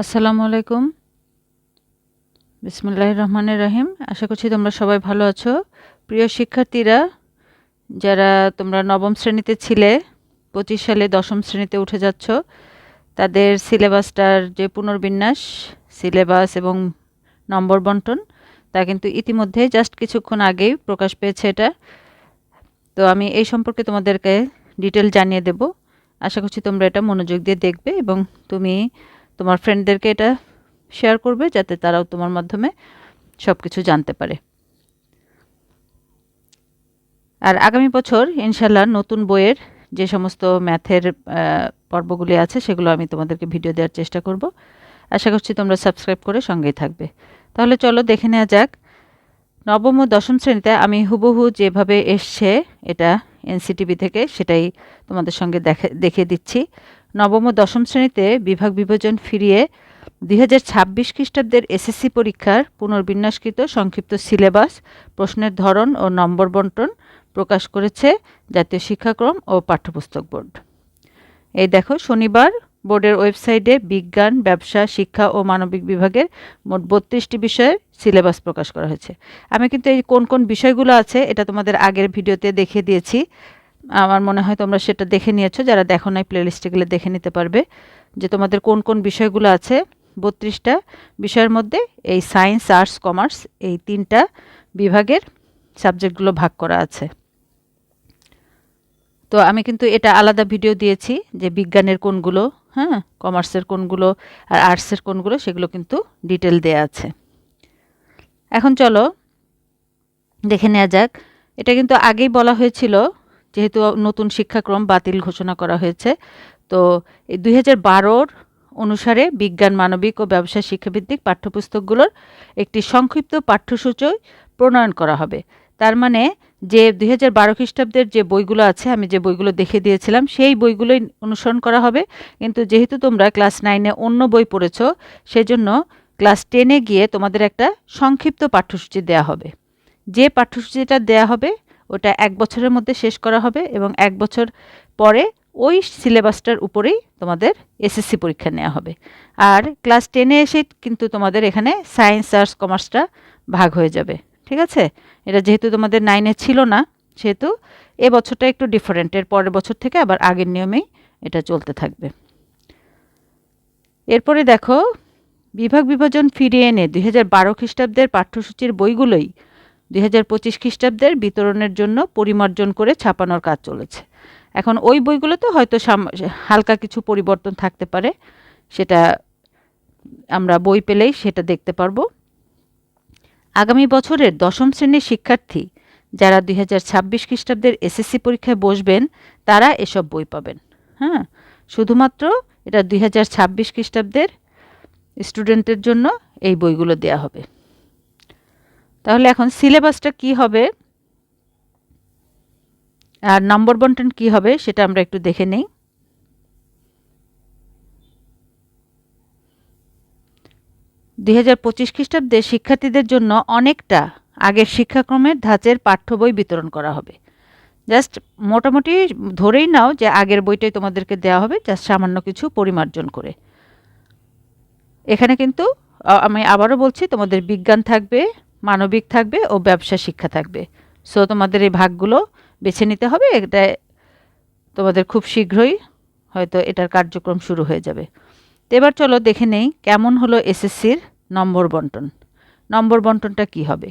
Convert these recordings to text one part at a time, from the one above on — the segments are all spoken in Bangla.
আসসালামু আলাইকুম। বিসমুল্লাহ রহমানের রহিম। আশা করছি তোমরা সবাই ভালো আছো। প্রিয় শিক্ষার্থীরা, যারা তোমরা নবম শ্রেণীতে ছিলে, পঁচিশ সালে দশম শ্রেণীতে উঠে যাচ্ছ, তাদের সিলেবাসটার যে পুনর্বিন্যাস, সিলেবাস এবং নম্বর বন্টন, তা কিন্তু ইতিমধ্যে জাস্ট কিছুক্ষণ আগেই প্রকাশ পেয়েছে এটা। তো আমি এই সম্পর্কে তোমাদেরকে ডিটেল জানিয়ে দেব। আশা করছি তোমরা এটা মনোযোগ দিয়ে দেখবে এবং তুমি তোমার ফ্রেন্ডদেরকে এটা শেয়ার করবে যাতে তারাও তোমার মাধ্যমে সব কিছু জানতে পারে। আর আগামী বছর ইনশাল্লাহ নতুন বইয়ের যে সমস্ত ম্যাথের পর্বগুলি আছে সেগুলো আমি তোমাদেরকে ভিডিও দেওয়ার চেষ্টা করব। আশা করছি তোমরা সাবস্ক্রাইব করে সঙ্গেই থাকবে। তাহলে চলো দেখে নেওয়া যাক। নবম ও দশম শ্রেণীতে আমি হুবহু যেভাবে এসছে এটা এনসিটিভি থেকে সেটাই তোমাদের সঙ্গে দেখে, দেখিয়ে দিচ্ছি। নবম ও দশম শ্রেণীতে বিভাগ বিভাজন ফিরিয়ে দুই হাজার ছাব্বিশ খ্রিস্টাব্দের এসএসসি পরীক্ষার পুনর্বিন্যাসকৃত সংক্ষিপ্ত সিলেবাস, প্রশ্নের ধরন ও নম্বর বন্টন প্রকাশ করেছে জাতীয় শিক্ষাক্রম ও পাঠ্যপুস্তক বোর্ড। এই দেখো, শনিবার বোর্ডের ওয়েবসাইটে বিজ্ঞান, ব্যবসা, শিক্ষা ও মানবিক বিভাগের মোট বত্রিশটি বিষয়ের সিলেবাস প্রকাশ করা হয়েছে। আমি কিন্তু এই কোন কোন বিষয়গুলো আছে, এটা তোমাদের আগের ভিডিওতে দেখিয়ে দিয়েছি। আমার মনে হয় তোমরা সেটা দেখে নিয়েছো, যারা দেখো নাই প্লেলিস্টে গেলে দেখে নিতে পারবে যে তোমাদের কোন কোন বিষয়গুলো আছে। বত্রিশটা বিষয়ের মধ্যে এই সায়েন্স আর্টস কমার্স এই তিনটা বিভাগের সাবজেক্টগুলো ভাগ করা আছে। তো আমি কিন্তু এটা আলাদা ভিডিও দিয়েছি যে বিজ্ঞানের কোনগুলো হ্যাঁ কমার্সের কোনগুলো আর আর্টসের কোনগুলো সেগুলো কিন্তু ডিটেল দেয়া আছে। এখন চলো দেখে নেওয়া যাক। এটা কিন্তু আগেই বলা হয়েছিল যেহেতু নতুন শিক্ষাক্রম বাতিল ঘোষণা করা হয়েছে, তো এই দুই হাজার বারোর অনুসারে বিজ্ঞান, মানবিক ও ব্যবসা শিক্ষাভিত্তিক পাঠ্যপুস্তকগুলোর একটি সংক্ষিপ্ত পাঠ্যসূচি প্রণয়ন করা হবে। তার মানে যে দুই হাজার বারো খ্রিস্টাব্দের যে বইগুলো আছে, আমি যে বইগুলো দেখে দিয়েছিলাম, সেই বইগুলোই অনুসরণ করা হবে। কিন্তু যেহেতু তোমরা ক্লাস নাইনে অন্য বই পড়েছ, সেজন্য ক্লাস টেনে গিয়ে তোমাদের একটা সংক্ষিপ্ত পাঠ্যসূচি দেয়া হবে। যে পাঠ্যসূচিটা দেয়া হবে ওটা এক বছরের মধ্যে শেষ করা হবে এবং এক বছর পরে ওই সিলেবাসটার উপরেই তোমাদের এসএসসি পরীক্ষা নেওয়া হবে। আর ক্লাস টেনে এসে কিন্তু তোমাদের এখানে সায়েন্স আর্টস কমার্সটা ভাগ হয়ে যাবে, ঠিক আছে? এটা যেহেতু তোমাদের নাইনে ছিল না, সেহেতু এ বছরটা একটু ডিফারেন্ট এর পরের বছর থেকে আবার আগের নিয়মেই এটা চলতে থাকবে। এরপরে দেখো, বিভাগ বিভাজন ফিরিয়ে এনে দুই হাজার বারো খ্রিস্টাব্দের পাঠ্যসূচির বইগুলোই দুই হাজার পঁচিশ খ্রিস্টাব্দের বিতরণের জন্য পরিমার্জন করে ছাপানোর কাজ চলেছে। এখন ওই বইগুলোতে হয়তো হালকা কিছু পরিবর্তন থাকতে পারে। সেটা আমরা বই পেলেই সেটা দেখতে পারব। আগামী বছরের দশম শ্রেণির শিক্ষার্থী যারা দুই হাজার ছাব্বিশ খ্রিস্টাব্দের এসএসসি পরীক্ষায় বসবেন, তারা এসব বই পাবেন। হ্যাঁ শুধুমাত্র এটা দুই হাজার ছাব্বিশ খ্রিস্টাব্দের স্টুডেন্টের জন্য এই বইগুলো দেয়া হবে। তাহলে এখন সিলেবাসটা কি হবে? আর নম্বর বন্টন কি হবে সেটা আমরা একটু দেখে নেই। দুই হাজার পঁচিশ খ্রিস্টাব্দে শিক্ষার্থীদের জন্য অনেকটা আগের শিক্ষাক্রমের ধাঁচের পাঠ্য বই বিতরণ করা হবে। জাস্ট মোটামুটি ধরেই নাও যে আগের বইটাই তোমাদেরকে দেওয়া হবে, জাস্ট সামান্য কিছু পরিমার্জন করে। এখানে কিন্তু আমি আবারও বলছি, তোমাদের বিজ্ঞান থাকবে মানবিক থাকবে ও ব্যবসা শিক্ষা থাকবে। সো তোমাদের এই ভাগগুলো বেছে নিতে হবে, এটা তোমাদের খুব শীঘ্রই হয়তো এটার কার্যক্রম শুরু হয়ে যাবে। তো এবার চলো দেখে নেই কেমন হলো এসএসসির নম্বর বন্টন। নম্বর বন্টনটা কি হবে?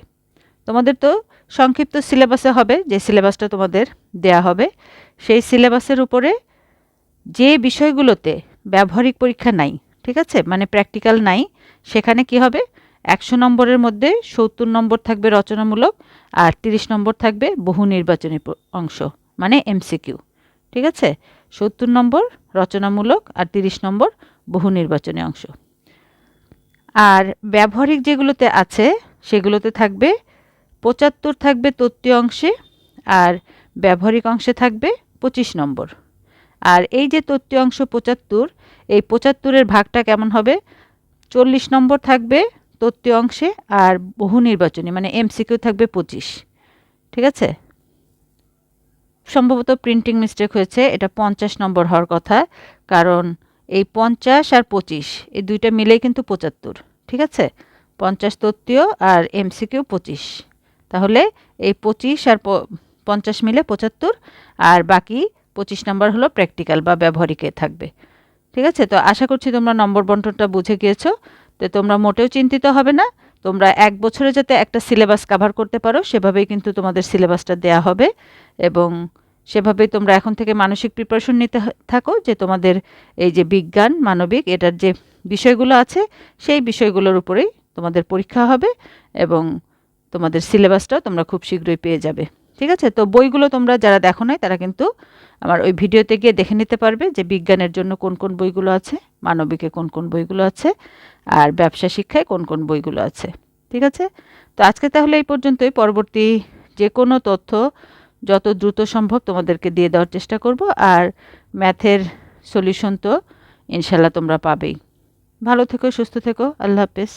তোমাদের তো সংক্ষিপ্ত সিলেবাসে হবে, যে সিলেবাসটা তোমাদের দেয়া হবে, সেই সিলেবাসের উপরে যে বিষয়গুলোতে ব্যবহারিক পরীক্ষা নাই, ঠিক আছে? মানে প্র্যাকটিক্যাল নাই, সেখানে কি হবে? একশো নম্বরের মধ্যে সত্তর নম্বর থাকবে রচনামূলক আর তিরিশ নম্বর থাকবে বহু নির্বাচনী অংশ মানে এমসিকিউ ঠিক আছে? সত্তর নম্বর রচনামূলক আর তিরিশ নম্বর বহু নির্বাচনী অংশ। আর ব্যবহারিক যেগুলোতে আছে, সেগুলোতে থাকবে পঁচাত্তর থাকবে তত্ত্বীয় অংশে আর ব্যবহারিক অংশে থাকবে পঁচিশ নম্বর। আর এই যে তত্ত্বীয় অংশ পঁচাত্তর, এই পঁচাত্তরের ভাগটা কেমন হবে? চল্লিশ নম্বর থাকবে তত্ত্বীয় অংশে আর বহু নির্বাচনী মানে এমসিকিউ থাকবে পঁচিশ। ঠিক আছে? সম্ভবত প্রিন্টিং মিস্টেক হয়েছে, এটা পঞ্চাশ নম্বর হওয়ার কথা, কারণ এই পঞ্চাশ আর পঁচিশ, এই দুইটা মিলেই কিন্তু পঁচাত্তর। ঠিক আছে? পঞ্চাশ তত্ত্বীয় আর এমসিকিউ পঁচিশ। তাহলে এই পঁচিশ আর পঞ্চাশ মিলে পঁচাত্তর, আর বাকি পঁচিশ নম্বর হলো প্র্যাকটিক্যাল বা ব্যবহারিকে থাকবে। ঠিক আছে? তো আশা করছি তোমরা নম্বর বন্টনটা বুঝে গিয়েছো। তো তোমরা মোটেও চিন্তিত হবে না। তোমরা এক বছরে যাতে একটা সিলেবাস কাভার করতে পারো, সেভাবেই কিন্তু তোমাদের সিলেবাসটা দেয়া হবে এবং সেভাবেই তোমরা এখন থেকে মানসিক প্রিপারেশন নিতে থাকো যে তোমাদের এই যে বিজ্ঞান, মানবিক এটার যে বিষয়গুলো আছে, সেই বিষয়গুলোর উপরেই তোমাদের পরীক্ষা হবে এবং তোমাদের সিলেবাসটাও তোমরা খুব শীঘ্রই পেয়ে যাবে। ঠিক আছে? তো বইগুলো তোমরা যারা দেখো নাই, তারা কিন্তু আমার ওই ভিডিওতে গিয়ে দেখে নিতে পারবে যে বিজ্ঞানের জন্য কোন কোন বইগুলো আছে, মানবিকে কোন কোন বইগুলো আছে, আর ব্যবসা শিক্ষায় কোন কোন বইগুলো আছে, ঠিক আছে? তো আজকে তাহলে এই পর্যন্তই। পরবর্তী যে কোনো তথ্য যত দ্রুত সম্ভব তোমাদেরকে দিয়ে দেওয়ার চেষ্টা করব, আর ম্যাথের সলিউশন তো ইনশাল্লাহ তোমরা পাবেই। ভালো থেকো, সুস্থ থেকো। আল্লাহ হাফেজ।